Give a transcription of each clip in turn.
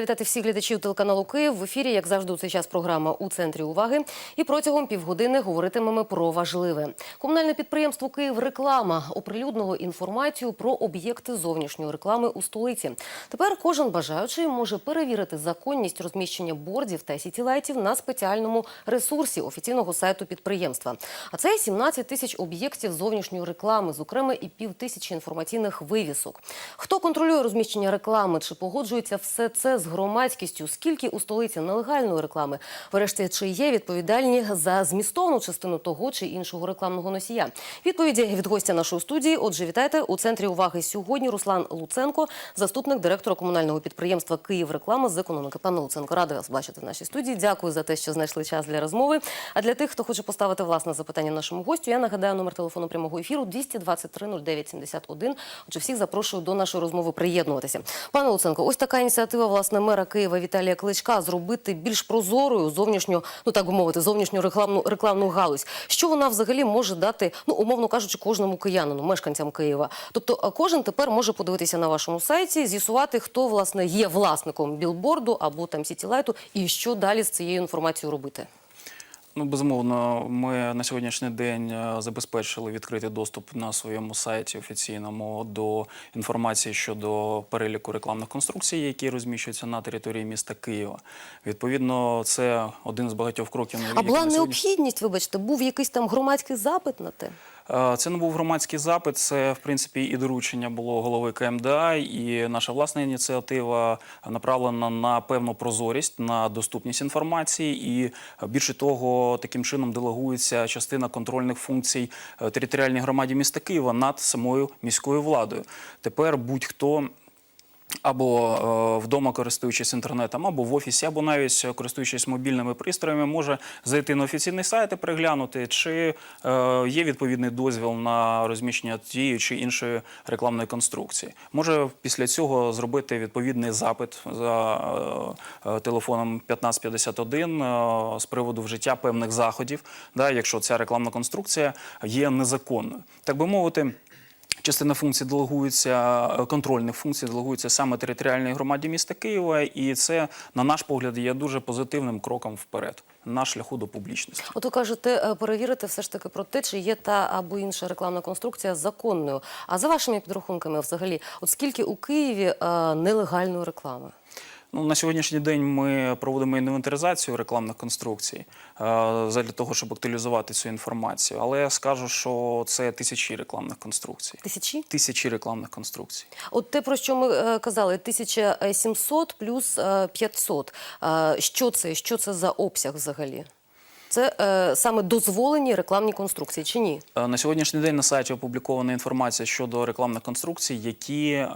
Рада вітати всіх глядачів телеканалу Київ. В ефірі, як завжди, у цей час програма у центрі уваги. І протягом півгодини говоритимемо про важливе. Комунальне підприємство Київ реклама оприлюднило інформацію про об'єкти зовнішньої реклами у столиці. Тепер кожен бажаючий може перевірити законність розміщення бордів та сітілайтів на спеціальному ресурсі офіційного сайту підприємства. А це 17 тисяч об'єктів зовнішньої реклами, зокрема і пів тисячі інформаційних вивісок. Хто контролює розміщення реклами? Чи погоджується все це з громадськістю? Скільки у столиці нелегальної реклами? Врешті, чи є відповідальні за змістовну частину того чи іншого рекламного носія? Відповіді від гостя нашої студії. Отже, вітайте у центрі уваги сьогодні. Руслан Луценко, заступник директора комунального підприємства Київ реклама з економіки. Пане Луценко, рада вас бачити в нашій студії. Дякую за те, що знайшли час для розмови. А для тих, хто хоче поставити власне запитання нашому гостю, я нагадаю номер телефону прямого ефіру 223 09 71. Отже, всіх запрошую до нашої розмови приєднуватися. Пане Луценко, ось така ініціатива власне мера Києва Віталія Кличка зробити більш прозорою зовнішню, ну так би мовити, зовнішню рекламну рекламну галузь. Що вона взагалі може дати, ну умовно кажучи, кожному киянину, мешканцям Києва. Тобто, кожен тепер може подивитися на вашому сайті, з'ясувати, хто власне є власником білборду або там сітілайту, і що далі з цією інформацією робити. Ну, безумовно, ми на сьогоднішній день е, забезпечили відкритий доступ на своєму сайті офіційному до інформації щодо переліку рекламних конструкцій, які розміщуються на території міста Києва. Відповідно, це один з багатьох кроків. А була необхідність, вибачте, був якийсь там громадський запит на те. Е, Це не був громадський запит, це в принципі і доручення було голови КМДА, і наша власна ініціатива направлена на певну прозорість, на доступність інформації. І е, більше того, таким чином делегується частина контрольних функцій е, територіальній громаді міста Києва над самою міською владою. Тепер будь-хто. Або е, вдома користуючись інтернетом, або в офісі, або навіть е, користуючись мобільними пристроями, може зайти на офіційний сайт і переглянути, чи е, є відповідний дозвіл на розміщення тієї чи іншої рекламної конструкції. Може після цього зробити відповідний запит за телефоном 1551 е, з приводу вжиття певних заходів, якщо ця рекламна конструкція є незаконною, так би мовити. Частина функцій делегується е, контрольних функцій делегується саме територіальній громаді міста Києва, і це, на наш погляд, є дуже позитивним кроком вперед на шляху до публічності. От ви кажете, е, перевірити все ж таки про те, чи є та або інша рекламна конструкція законною. А за вашими підрахунками, взагалі, от скільки у Києві е, нелегальної реклами? Ну, на сьогоднішній день ми проводимо інвентаризацію рекламних конструкцій е, для того, щоб актуалізувати цю інформацію. Але я скажу, що це тисячі рекламних конструкцій. Тисячі? Тисячі рекламних конструкцій. От те, про що ми е, казали, 1700 плюс е, 500. Е, Що це? Що це за обсяг взагалі? Це е, саме дозволені рекламні конструкції чи ні? Е, На сьогоднішній день на сайті опублікована інформація щодо рекламних конструкцій, які е,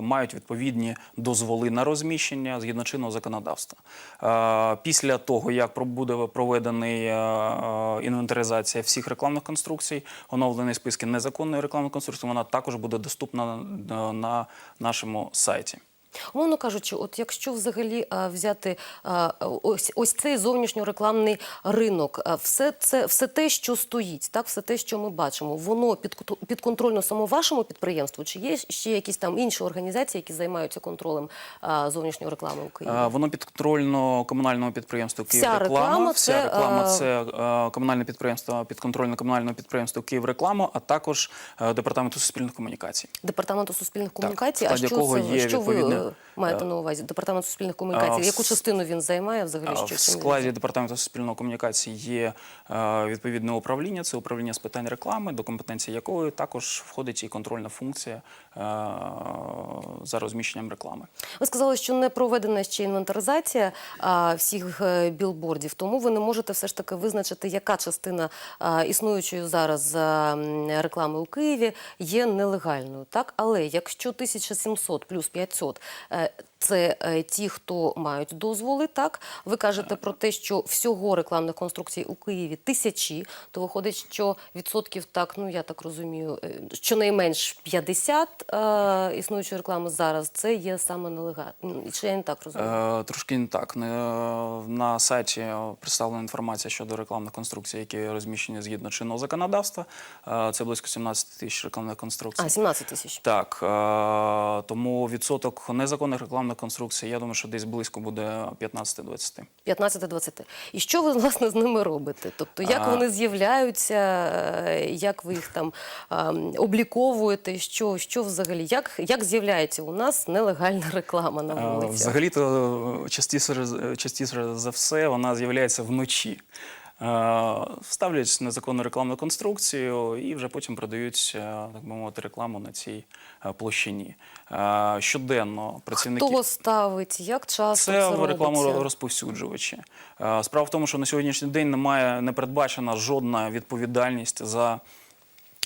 мають відповідні дозволи на розміщення згідно чинного законодавства. Е, після того, як буде проведений е, е, інвентаризація всіх рекламних конструкцій, оновлені списки незаконної рекламної конструкції, вона також буде доступна на, на нашому сайті. Умовно кажучи, от якщо взагалі взяти ось ось цей зовнішньорекламний ринок, все це все те, що стоїть, так все те, що ми бачимо, воно під підконтрольно само вашому підприємству, чи є ще якісь там інші організації, які займаються контролем зовнішньої реклами у Києві? Е, Воно підконтрольно комунальному підприємству Вся «Київреклама». реклама Вся це, реклама е, це е, комунальне підприємство, підконтрольне комунальному підприємству «Київреклама», а також е, департаменту суспільних комунікацій. Департаменту суспільних комунікацій. в а що це є що ви е, маєте на увазі? Департамент суспільних комунікацій. Яку частину він займає взагалі? Що В складі департаменту суспільної комунікації є е, відповідне управління. Це управління з питань реклами, до компетенції якої також входить і контрольна функція е, за розміщенням реклами. Ви сказали, що не проведена ще інвентаризація всіх е, білбордів, тому ви не можете все ж таки визначити, яка частина існуючої зараз реклами у Києві є нелегальною. Так, але якщо 1700 плюс 500 е, це е, ті, хто мають дозволи, так ви кажете про те, що всього рекламних конструкцій у Києві тисячі, то виходить, що відсотків так, ну я так розумію, е, щонайменш 50 е, існуючої реклами зараз це є саме нелегально. Чи я не так розумію? Е, Трошки не так. Не- На сайті представлена інформація щодо рекламних конструкцій, які розміщені згідно чинного законодавства. Е, Це близько 17 тисяч рекламних конструкцій. А, 17 тисяч. Так, е, тому відсоток незаконних рекламних рекламних конструкцій, я думаю, що десь близько буде 15-20. 15-20. І що ви власне з ними робите? Тобто, як А. вони з'являються, е, як ви їх там а, обліковуєте? Що, що взагалі? Як, як з'являється у нас нелегальна реклама на вулицях? Взагалі-то е, частіше, частіше за все вона з'являється вночі. Е, Вставлять незаконну рекламну конструкцію і вже потім продають, е, так би мовити, рекламу на цій е, площині. Щоденно працівники Хто ставить? Як часто це, це рекламу розповсюджувачі. Справа в тому, що на сьогоднішній день немає не передбачена жодна відповідальність за.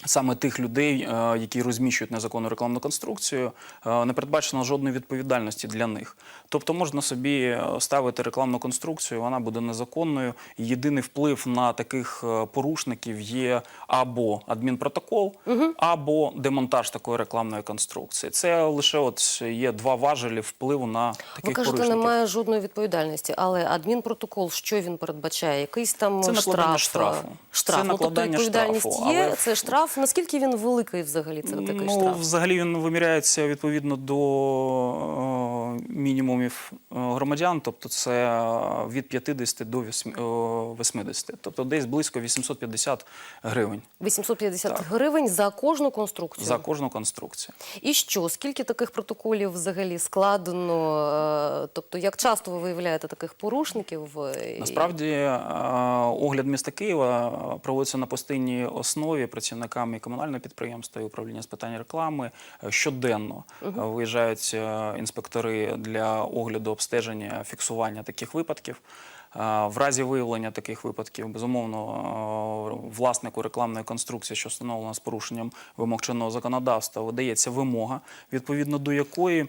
Саме тих людей, е, які розміщують незаконну рекламну конструкцію, е, не передбачено жодної відповідальності для них. Тобто можна собі е, ставити рекламну конструкцію, вона буде незаконною. Єдиний вплив на таких порушників є або адмінпротокол, або демонтаж такої рекламної конструкції. Це лише от є два важелі впливу на таких Ви кажете, порушників. немає жодної відповідальності, але адмінпротокол, що він передбачає? Якийсь там Це накладання штраф? штрафу. Штраф. Це ну, тобто накладання штрафу, є, але- це штраф. Наскільки він великий взагалі, це такий ну, штраф? взагалі він виміряється відповідно до е, мінімумів е, громадян, тобто це е, від 50 до вісім- е, 80, тобто десь близько 850 гривень 850 Так. гривень за кожну конструкцію. за кожну конструкцію. І що? Скільки таких протоколів взагалі складено? Тобто, як часто ви виявляєте таких порушників? Насправді огляд міста Києва проводиться на постійній основі працівниками комунального підприємства і управління з питань реклами. Щоденно е, виїжджають е, для огляду, обстеження, фіксування таких випадків. Е, В разі виявлення таких випадків, безумовно, е, власнику рекламної конструкції, що встановлена з порушенням вимог чинного законодавства, видається вимога, відповідно до якої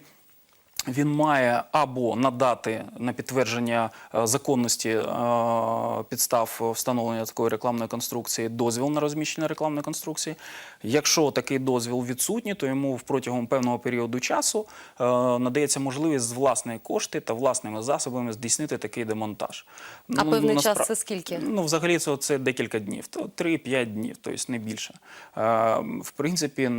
він має або надати на підтвердження е, законності е, підстав встановлення такої рекламної конструкції дозвіл на розміщення рекламної конструкції. Якщо такий дозвіл відсутній, то йому протягом певного періоду часу е, надається можливість з власної кошти та власними засобами здійснити такий демонтаж. А певний час це скільки? Ну, взагалі, це, це декілька днів, то 3-5 днів, тобто не більше. В принципі,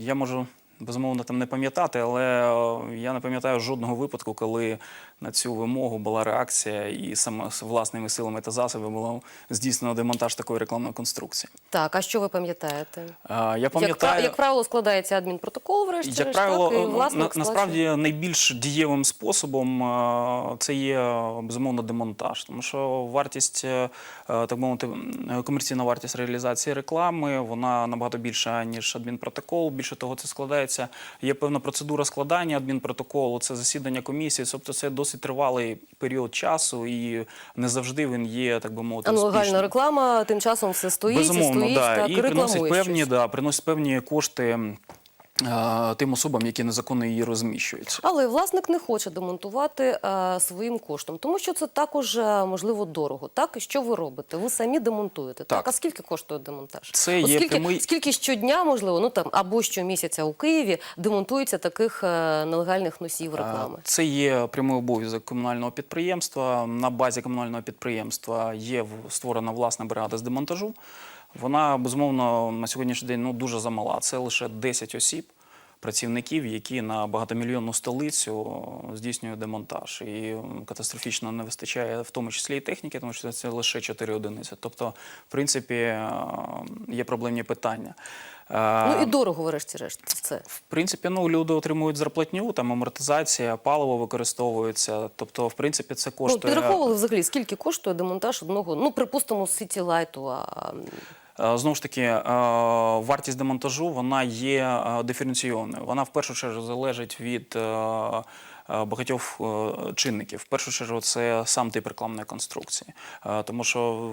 я можу. Безумовно, там не пам'ятати, але е, я не пам'ятаю жодного випадку, коли на цю вимогу була реакція, і саме з власними силами та засобами було здійснено демонтаж такої рекламної конструкції. Так, а що ви пам'ятаєте? Я пам'ятаю, пра- як правило, складається адмінпротокол, врешті як правило, так, і власник на, насправді найбільш дієвим способом це є безумовно демонтаж, тому що вартість, е, так мовити, комерційна вартість реалізації реклами вона набагато більша ніж адмінпротокол. Більше того, це складається. Є певна процедура складання адмінпротоколу, це засідання комісії. Тобто це досить тривалий період часу, і не завжди він є, так би мовити, ну, легальна реклама тим часом все стоїть, і Безумовно, стоїть, да. так, і і приносить певні, щось. да, приносить певні кошти тим особам, які незаконно її розміщують. Але власник не хоче демонтувати е, своїм коштом, тому що це також е, можливо дорого. Так що ви робите? Ви самі демонтуєте. Так, Так. а скільки коштує демонтаж? Це є От скільки, прямий- скільки щодня, можливо, ну там або щомісяця у Києві демонтується таких е, нелегальних носіїв реклами? Е, Це є прямий обов'язок комунального підприємства. На базі комунального підприємства є створена власна бригада з демонтажу. Вона безумовно на сьогоднішній день ну дуже замала. Це лише 10 осіб. Працівників, які на багатомільйонну столицю здійснюють демонтаж, і катастрофічно не вистачає в тому числі і техніки, тому що це лише 4 одиниці. Тобто, в принципі, е, є проблемні питання. Ну і дорого, врешті-решт, це. в принципі, ну люди отримують зарплатню, там амортизація, паливо використовується. Тобто, в принципі, це Ну, коштує. підраховували взагалі, скільки коштує демонтаж одного, ну припустимо, Сіті Лайту. А Е, Знову ж таки, е, вартість демонтажу вона є е, диференційованою. Вона в першу чергу залежить від багатьох чинників. В першу чергу, це сам тип рекламної конструкції, тому що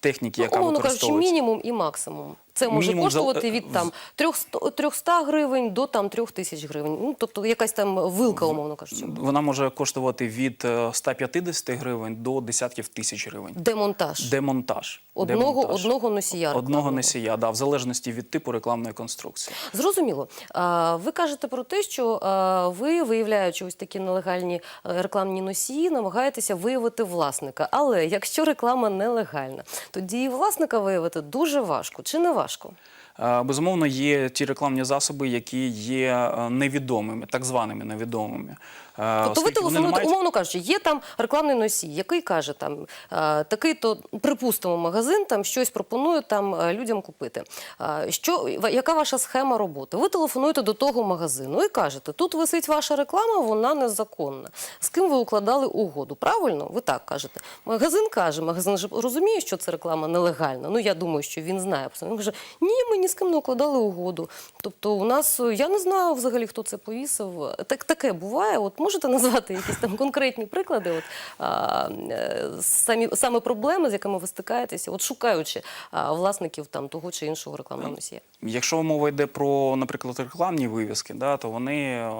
техніки, яка ну, умовно кажучи, мінімум і максимум. Це може Мінімум коштувати від там 300, 300 гривень до там 3 тисяч гривень. Ну тобто якась там вилка, умовно кажучи. Вона може коштувати від е, 150 гривень до десятків тисяч гривень. Демонтаж Демонтаж. одного Демонтаж. одного носія. Одного носія, да, в залежності від типу рекламної конструкції. Зрозуміло. А, Ви кажете про те, що а, ви, виявляючи ось такі нелегальні е, рекламні носії, намагаєтеся виявити власника. Але якщо реклама нелегальна, тоді і власника виявити дуже важко. Чи не важко? Е, Безумовно, є ті рекламні засоби, які є е, невідомими, так званими невідомими. Е, Тобто ви телефонуєте, мають- умовно кажучи, є там рекламний носій, який каже там е, такий то припустимо магазин, там щось пропонує там е, людям купити. Е, Що яка ваша схема роботи? Ви телефонуєте до того магазину і кажете, тут висить ваша реклама, вона незаконна. З ким ви укладали угоду? Правильно? Ви так кажете. Магазин каже, магазин же розуміє, що це реклама нелегальна. Ну я думаю, що він знає. Він каже, ні, ми ні з ким не укладали угоду. Тобто, у нас е, я не знаю взагалі, хто це повісив. Так таке буває. От можете назвати якісь там конкретні приклади? От а, е, самі саме проблеми, з якими ви стикаєтеся, от шукаючи а, власників там того чи іншого рекламного носія. Якщо мова йде про, наприклад, рекламні вивіски, да, то вони е,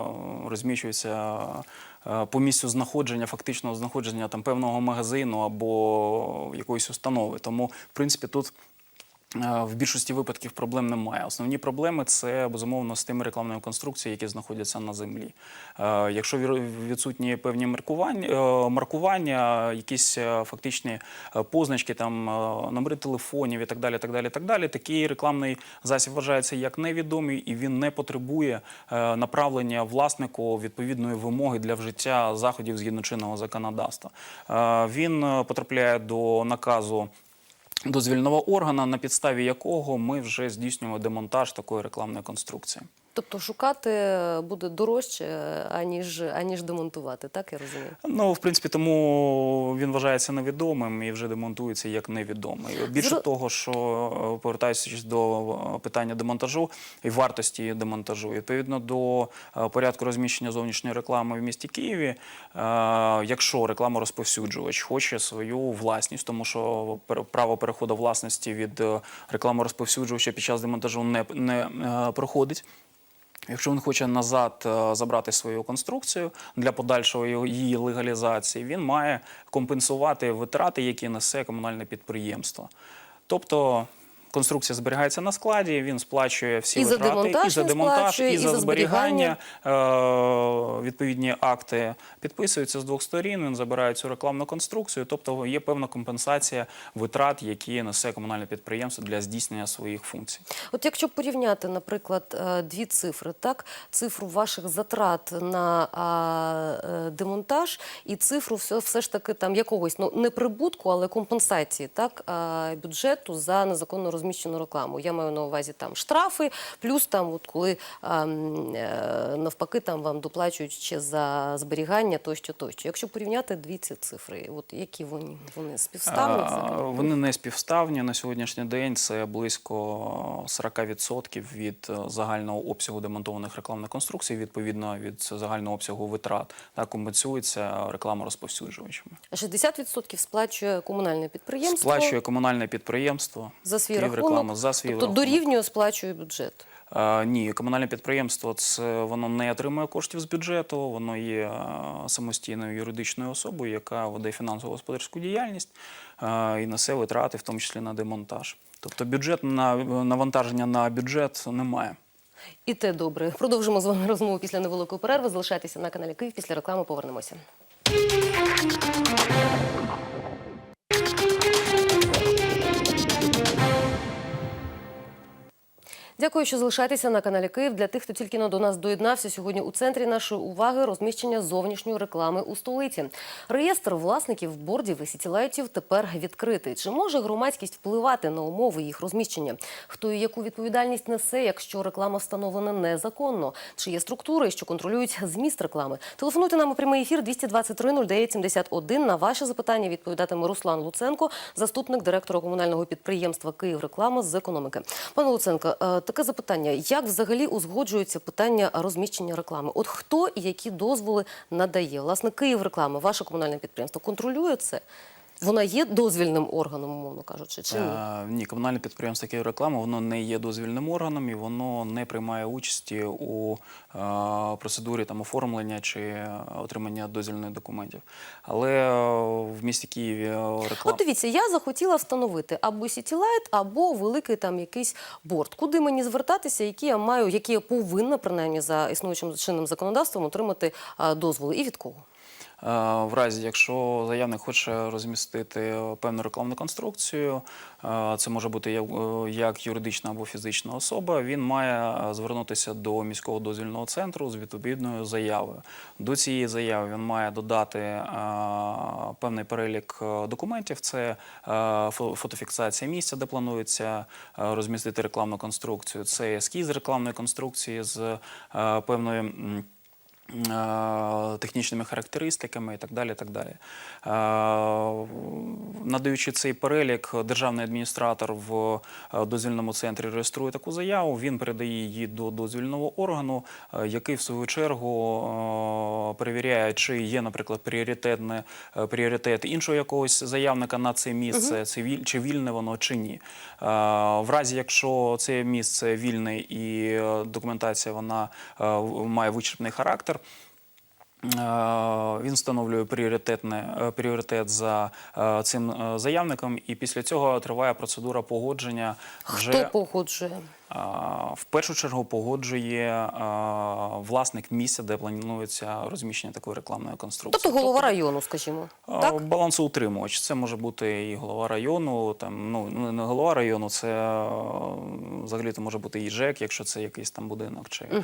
розміщуються по місцю знаходження, фактичного знаходження там певного магазину або якоїсь установи. Тому, в принципі, тут. Е, В більшості випадків проблем немає. Основні проблеми це безумовно з тими рекламними конструкціями, які знаходяться на землі. Е, Якщо відсутні певні маркування, е, маркування, якісь фактичні позначки, там номери телефонів і так далі, так далі, так далі, такий рекламний засіб вважається як невідомий і він не потребує направлення власнику відповідної вимоги для вжиття заходів згідно чинного законодавства. Він потрапляє до наказу дозвільного органа, на підставі якого ми вже здійснюємо демонтаж такої рекламної конструкції. Тобто шукати буде дорожче, аніж аніж демонтувати, так я розумію. Ну, в принципі, тому він вважається невідомим і вже демонтується як невідомий. Більше Зро- того, що е, повертаючись до е, питання демонтажу і вартості демонтажу, відповідно до е, порядку розміщення зовнішньої реклами в місті Києві, якщо рекламорозповсюджувач хоче свою власність, тому що право переходу власності від е, рекламорозповсюджувача під час демонтажу не, не проходить. Якщо він хоче назад е, забрати свою конструкцію для подальшої її легалізації, він має компенсувати витрати, які несе комунальне підприємство. Тобто конструкція зберігається на складі, він сплачує всі І за витрати демонтаж і за демонтаж, і і за за зберігання. Е, Відповідні акти підписуються з двох сторін. Він забирає цю рекламну конструкцію. Тобто є певна компенсація витрат, які несе комунальне підприємство для здійснення своїх функцій. От якщо порівняти, наприклад, е, дві цифри, так цифру ваших затрат на а, е, демонтаж і цифру все, все ж таки там якогось ну не прибутку, але компенсації так бюджету за незаконно розміщену рекламу. Я маю на увазі там штрафи, плюс там, от коли а, е, навпаки там вам доплачують ще за зберігання тощо, тощо. Якщо порівняти дві ці цифри, от які вони вони співставні А. Вони не співставні на сьогоднішній день. Це близько 40% від е, загального обсягу демонтованих рекламних конструкцій, відповідно від загального обсягу витрат, та компенсується рекламорозповсюджувачами. 60% сплачує комунальне підприємство. Сплачує комунальне підприємство за свій «Київреклама» рахунок, за свій тобто рахунок. дорівнює сплачує бюджет. Ні, комунальне підприємство це воно не отримує коштів з бюджету, воно є самостійною юридичною особою, яка веде фінансово-господарську діяльність е, і несе витрати, в тому числі на демонтаж. Тобто бюджет на навантаження на бюджет немає. І те добре. Продовжимо з вами розмову після невеликої перерви. Залишайтеся на каналі Київ. Після реклами повернемося. Дякую, що залишаєтеся на каналі Київ. Для тих, хто тільки до нас доєднався, сьогодні у центрі нашої уваги розміщення зовнішньої реклами у столиці. Реєстр власників бордів і сітілайтів тепер відкритий. Чи може громадськість впливати на умови їх розміщення? Хто і яку відповідальність несе, якщо реклама встановлена незаконно? Чи є структури, що контролюють зміст реклами? Телефонуйте нам у прямий ефір 223 09 71. На ваші запитання відповідатиме Руслан Луценко, заступник директора комунального підприємства Київреклама з економіки. Пане Луценко, е, таке запитання: як взагалі узгоджується питання розміщення реклами? От хто і які дозволи надає? Власне, Київ реклама, ваше комунальне підприємство, контролює це? Вона є дозвільним органом, умовно кажучи, чи ні? Е, Ні, комунальне підприємство «Київреклама» воно не є дозвільним органом і воно не приймає участі у е, процедурі там оформлення чи отримання дозвільних документів. Але е, в місті Києві реклама. От дивіться, я захотіла встановити або Сітілайт, або великий там якийсь борт. Куди мені звертатися, які я маю, які я повинна принаймні за існуючим чинним законодавством отримати дозволи, і від кого? В разі, якщо заявник хоче розмістити певну рекламну конструкцію, е, це може бути як- е, юридична або фізична особа, він має е, звернутися до міського дозвільного центру з відповідною заявою. До цієї заяви він має додати е, певний перелік е, документів. Це е, фотофіксація місця, де планується е, розмістити рекламну конструкцію. Це ескіз рекламної конструкції з е, певною. Технічними характеристиками і так далі. Так далі. Надаючи цей перелік, державний адміністратор в е, дозвільному центрі реєструє таку заяву. Він передає її до дозвільного органу, е, який в свою чергу е, перевіряє, чи є, наприклад, пріоритетне пріоритет іншого якогось заявника на це місце, це віль- чи вільне воно чи ні. В разі, якщо це місце вільне і документація вона має вичерпний характер. Е, Він встановлює пріоритетне е, пріоритет за е, цим заявником, і після цього триває процедура погодження. Вже Хто погоджує? В першу чергу погоджує власник місця, де планується розміщення такої рекламної конструкції. Тобто голова району, скажімо. Так? Балансоутримувач. Це може бути і голова району, там ну не голова району, це взагалі то може бути і ЖЕК, якщо це якийсь там будинок, чи е,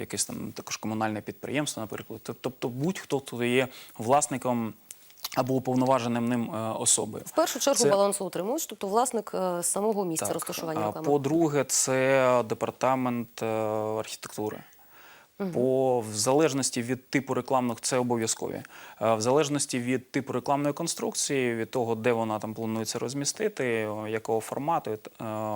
якесь там також комунальне підприємство, наприклад. Тобто будь-хто хто є власником або уповноваженим ним особи особою. В першу чергу Це- утримують, тобто власник е, самого місця Так. розташування. По-друге, це департамент е, архітектури. По в залежності від типу рекламних, це обов'язкові. Е, В залежності від типу рекламної конструкції, від того, де вона там планується розмістити, якого формату, е,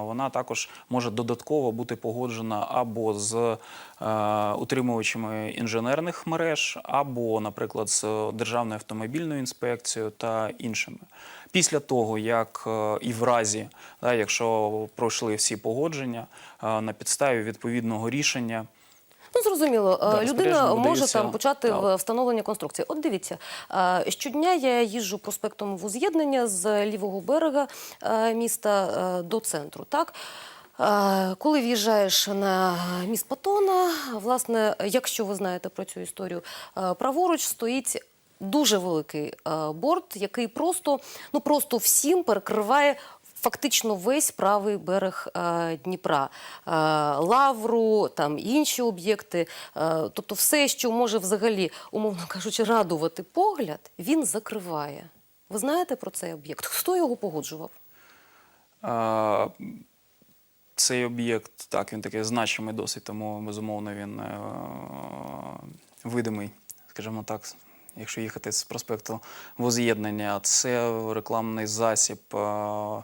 вона також може додатково бути погоджена або з е, утримувачами інженерних мереж, або, наприклад, з Державною автомобільною інспекцією та іншими. Після того, як і в разі, якщо пройшли всі погодження на підставі відповідного рішення. Ну, зрозуміло, Да, Е, людина може там почати в- встановлення конструкції. От дивіться, е, щодня я їжджу проспектом Воз'єднання з лівого берега е, міста до центру. Так? Коли в'їжджаєш на міст Патона, власне, якщо ви знаєте про цю історію, праворуч стоїть дуже великий борт, який просто, ну, просто всім перекриває фактично весь правий берег е, Дніпра, Е, лавру, там інші об'єкти. Е, тобто, все, що може взагалі, умовно кажучи, радувати погляд, він закриває. Ви знаєте про цей об'єкт? Хто його погоджував? Е, Цей об'єкт, так, він такий значимий досить, тому безумовно він е, видимий, скажімо так, якщо їхати з проспекту Воз'єднання. Це рекламний засіб. е,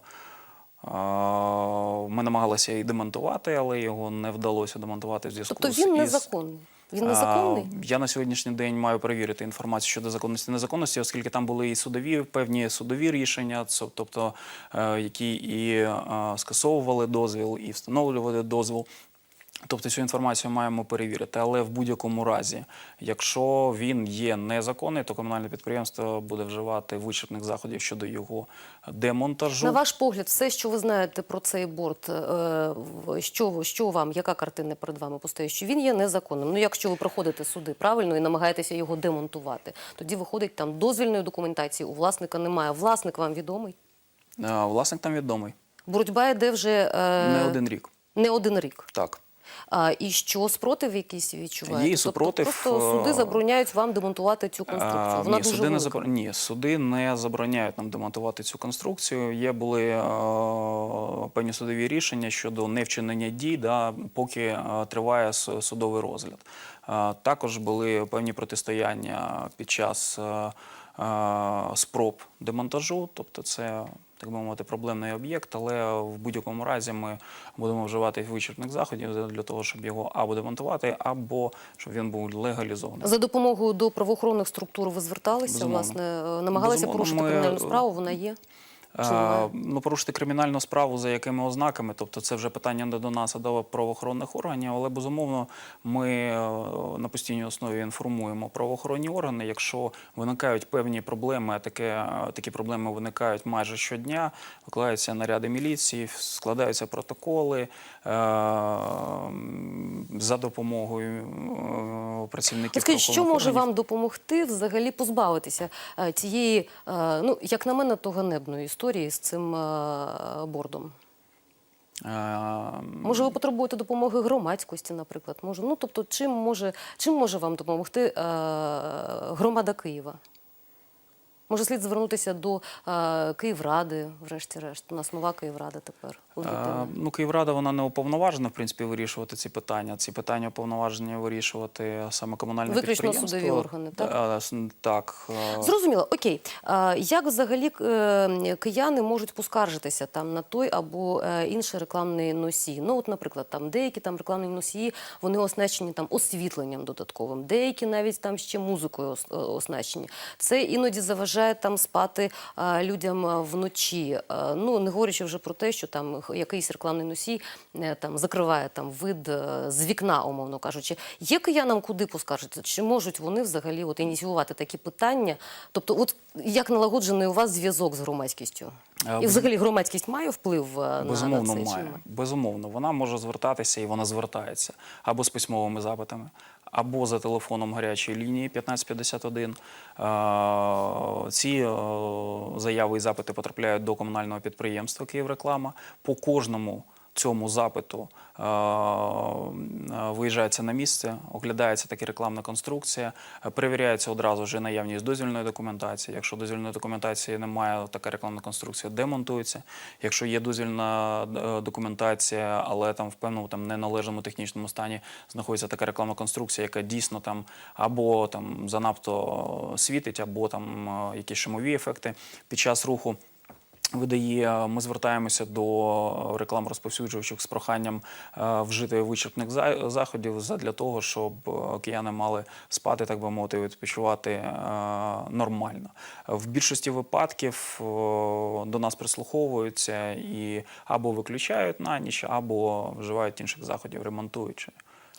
Ми намагалися і демонтувати, але його не вдалося демонтувати в зв'язку Тобто він із- незаконний. Він незаконний? Я на сьогоднішній день маю перевірити інформацію щодо законності незаконності, оскільки там були і судові певні судові рішення, тобто е, які і скасовували дозвіл, і встановлювали дозвіл. Тобто цю інформацію маємо перевірити, але в будь-якому разі, якщо він є незаконний, то комунальне підприємство буде вживати вичерпних заходів щодо його демонтажу. На ваш погляд, все, що ви знаєте про цей борт, е, що, що вам, яка картина перед вами постає? Що він є незаконним. Ну, якщо ви проходите суди правильно і намагаєтеся його демонтувати, тоді виходить там дозвільної документації у власника немає. Власник вам відомий. Е, Власник там відомий Боротьба йде вже е, не один рік. не один рік. Так. А, і що спротив якийсь відчуваєте? Є супротив, Тобто просто суди е, забороняють вам демонтувати цю конструкцію. Вона ні, дуже суди не забор... Ні, суди не забороняють нам демонтувати цю конструкцію. Є були е, певні судові рішення щодо невчинення дій, да, поки е, триває судовий розгляд. Е, також були певні протистояння під час е, е, спроб демонтажу, тобто це. Так би мовити, проблемний об'єкт, але в будь-якому разі ми будемо вживати вичерпних заходів для того, щоб його або демонтувати, або щоб він був легалізований. За допомогою до правоохоронних структур ви зверталися, Безумовно. власне, е, намагалися Безумовно, порушити ми, кримінальну е, справу, вона є. Е, ну, порушити кримінальну справу за якими ознаками, тобто це вже питання не до нас, а до правоохоронних органів. Але безумовно, ми е, на постійній основі інформуємо правоохоронні органи. Якщо виникають певні проблеми, а таке, такі проблеми виникають майже щодня, викладаються наряди міліції, складаються протоколи е, за допомогою е, працівників. Скажіть, що може вам допомогти взагалі позбавитися е, цієї, е, ну як на мене, то ганебної історії з цим е, бордом? Може, ви потребуєте допомоги громадськості, наприклад? Може, ну тобто, чим може чим може вам допомогти е, громада Києва? Може, слід звернутися до е, Київради, врешті-решт. У нас нова Київрада тепер. Е, Ну, Київрада вона не уповноважена в принципі вирішувати ці питання. Ці питання уповноважені вирішувати саме комунальне Виключно підприємство. судові органи, так? Е, Так. е, Зрозуміло, окей. А, як взагалі е, кияни можуть поскаржитися там на той або е, інший рекламний носій? Ну, от, наприклад, там деякі там рекламні носії вони оснащені там освітленням додатковим, деякі навіть там ще музикою е, оснащені. Це іноді заважає там спати е, людям е, вночі. Е, ну не говорячи вже про те, що там якийсь рекламний носій там закриває там вид з вікна, умовно кажучи. Є киянам куди поскаржитися? Чи можуть вони взагалі от ініціювати такі питання? Тобто, от як налагоджений у вас зв'язок з громадськістю? І взагалі громадськість має вплив на, Безумовно, на це? має. Безумовно, вона може звертатися і вона звертається або з письмовими запитами, або за телефоном гарячої лінії 1551. Е, Ці е, заяви і запити потрапляють до комунального підприємства Київреклама. По кожному цьому запиту е, виїжджається на місце, оглядається така рекламна конструкція, е, перевіряється одразу вже наявність дозвільної документації. Якщо дозвільної документації немає, така рекламна конструкція демонтується. Якщо є дозвільна е, документація, але там в певному там неналежному технічному стані знаходиться така рекламна конструкція, яка дійсно там або там занадто світить, або там якісь шумові ефекти під час руху. Видає, ми звертаємося до рекламорозповсюджувачів з проханням е, вжити вичерпних заходів для того, щоб е, кияни мали спати, так би мовити, відпочивати е, нормально. В більшості випадків до нас прислуховуються і або виключають на ніч, або вживають інших заходів, ремонтуючи.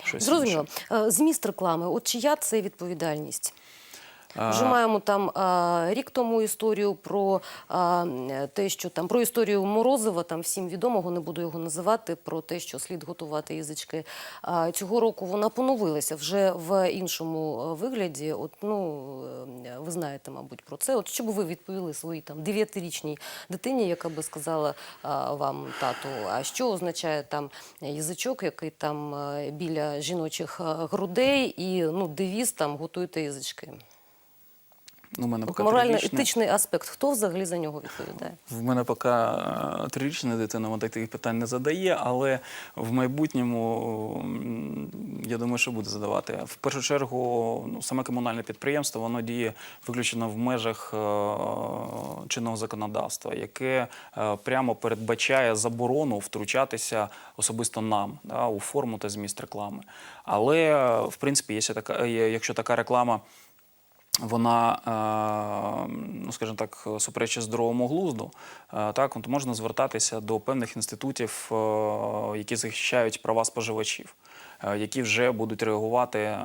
Щось Зрозуміло. інше. Зміст реклами. От чия це відповідальність? Вже маємо там рік тому історію про те, що там про історію Морозова, там всім відомого, не буду його називати, про те, що слід готувати язички. Цього року вона поновилася вже в іншому е, вигляді. От ну е, ви знаєте, мабуть, про це. От що би ви відповіли своїй там дев'ятирічній дитині, яка би сказала вам тату, а що означає там язичок, який там е, біля жіночих грудей, і ну девіз там готуйте язички. Ну, у мене поки. Морально-етичний аспект. Хто взагалі за нього відповідає? В мене поки е, трирічна дитина вона таких питань не задає, але в майбутньому я думаю, що буде задавати. В першу чергу, ну, саме комунальне підприємство воно діє виключно в межах е, чинного законодавства, яке е, прямо передбачає заборону втручатися особисто нам да, у форму та зміст реклами. Але в принципі, якщо така, якщо така реклама вона, е, ну скажімо так, суперечить здоровому глузду, е, так от можна звертатися до певних інститутів, е, які захищають права споживачів, які вже будуть реагувати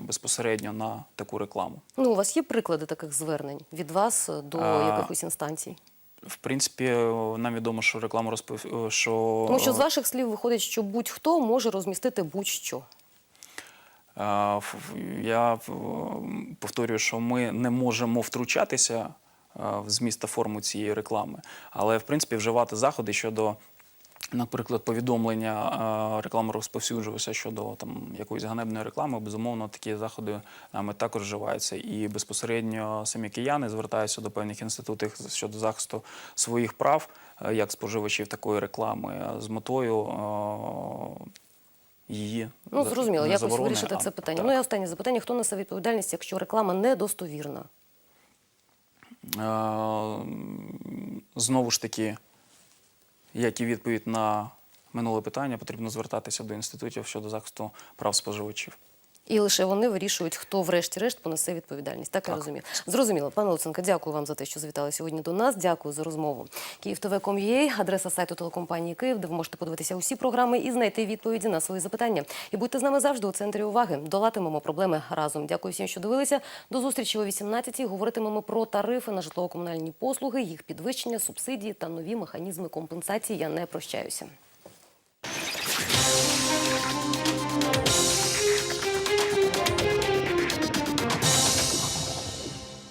безпосередньо на таку рекламу. Ну, у вас є приклади таких звернень від вас до А, якихось інстанцій? В принципі, нам відомо, що реклама розпов... що Тому що з ваших слів виходить, що будь-хто може розмістити будь-що. Е, Я е, повторюю, що ми не можемо втручатися е, в зміст та форму цієї реклами, але в принципі вживати заходи щодо. Наприклад, повідомлення е, реклами розповсюджувалося щодо там якоїсь ганебної реклами. Безумовно, такі заходи нами також вживаються. І безпосередньо самі кияни звертаються до певних інститутів щодо захисту своїх прав е, як споживачів такої реклами е, з метою е, її Ну, зрозуміло, не якось вирішити це питання. так. Ну і останнє запитання: хто несе відповідальність, якщо реклама недостовірна? Е, Знову ж таки, як і відповідь на минуле питання, потрібно звертатися до інститутів щодо захисту прав споживачів. І лише вони вирішують, хто врешті-решт понесе відповідальність. Так, я розумію. Зрозуміло. Пане Луценко, дякую вам за те, що завітали сьогодні до нас. Дякую за розмову. KiївTV.com.ua, адреса сайту телекомпанії Київ, де ви можете подивитися усі програми і знайти відповіді на свої запитання. І будьте з нами завжди у центрі уваги. Долатимемо проблеми разом. Дякую всім, що дивилися. До зустрічі о 18-й. Говоритимемо про тарифи на житлово-комунальні послуги, їх підвищення, субсидії та нові механізми компенсації. Я не прощаюся.